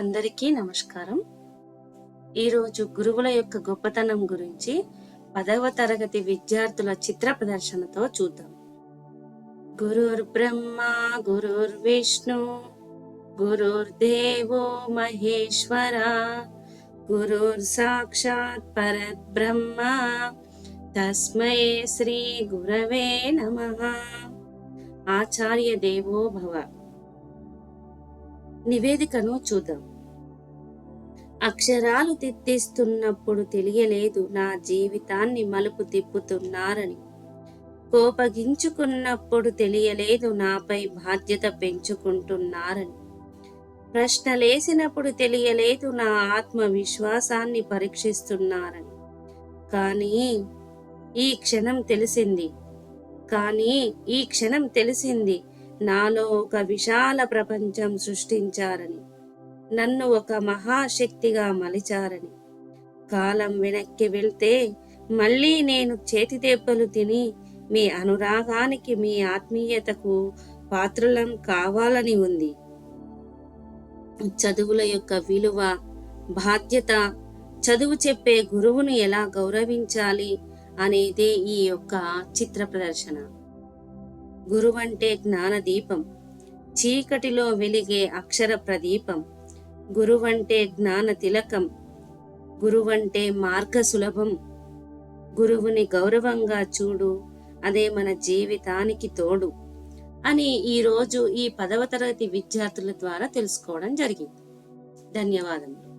అందరికీ నమస్కారం. ఈరోజు గురువుల యొక్క గొప్పతనం గురించి పదవ తరగతి విద్యార్థుల చిత్ర ప్రదర్శనతో చూద్దాం. గురుర్ బ్రహ్మ గురుర్ విష్ణు గురుర్ దేవో మహేశ్వర గురుర్ సాక్షాత్ పరబ్రహ్మ తస్మై శ్రీ గురవే నమః. ఆచార్య దేవో భవ నివేదికను చూద్దాం. అక్షరాలు తిత్తిస్తున్నప్పుడు తెలియలేదు నా జీవితాన్ని మలుపు తిప్పుతున్నారని. కోపగించుకున్నప్పుడు తెలియలేదు నాపై బాధ్యత పెంచుకుంటున్నారని. ప్రశ్నలేసినప్పుడు తెలియలేదు నా ఆత్మవిశ్వాసాన్ని పరీక్షిస్తున్నారని. కానీ ఈ క్షణం తెలిసింది. కానీ ఈ క్షణం తెలిసింది. నాలో ఒక విశాల ప్రపంచం సృష్టించారని నన్ను ఒక మహాశక్తిగా మలిచారని. కాలం వెనక్కి వెళ్తే మళ్ళీ నేను చేతి దెబ్బలు తిని మీ అనురాగానికి మీ ఆత్మీయతకు పాత్రలం కావాలని ఉంది. చదువుల యొక్క విలువ బాధ్యత చదువు చెప్పే గురువును ఎలా గౌరవించాలి అనేది ఈ యొక్క చిత్ర ప్రదర్శన. గురువంటే జ్ఞాన దీపం చీకటిలో వెలిగే అక్షర ప్రదీపం గురువంటే జ్ఞాన తిలకం గురువంటే మార్గ సులభం గురువుని గౌరవంగా చూడు అదే మన జీవితానికి తోడు అని ఈరోజు ఈ పదవ తరగతి విద్యార్థుల ద్వారా తెలుసుకోవడం జరిగింది. ధన్యవాదములు.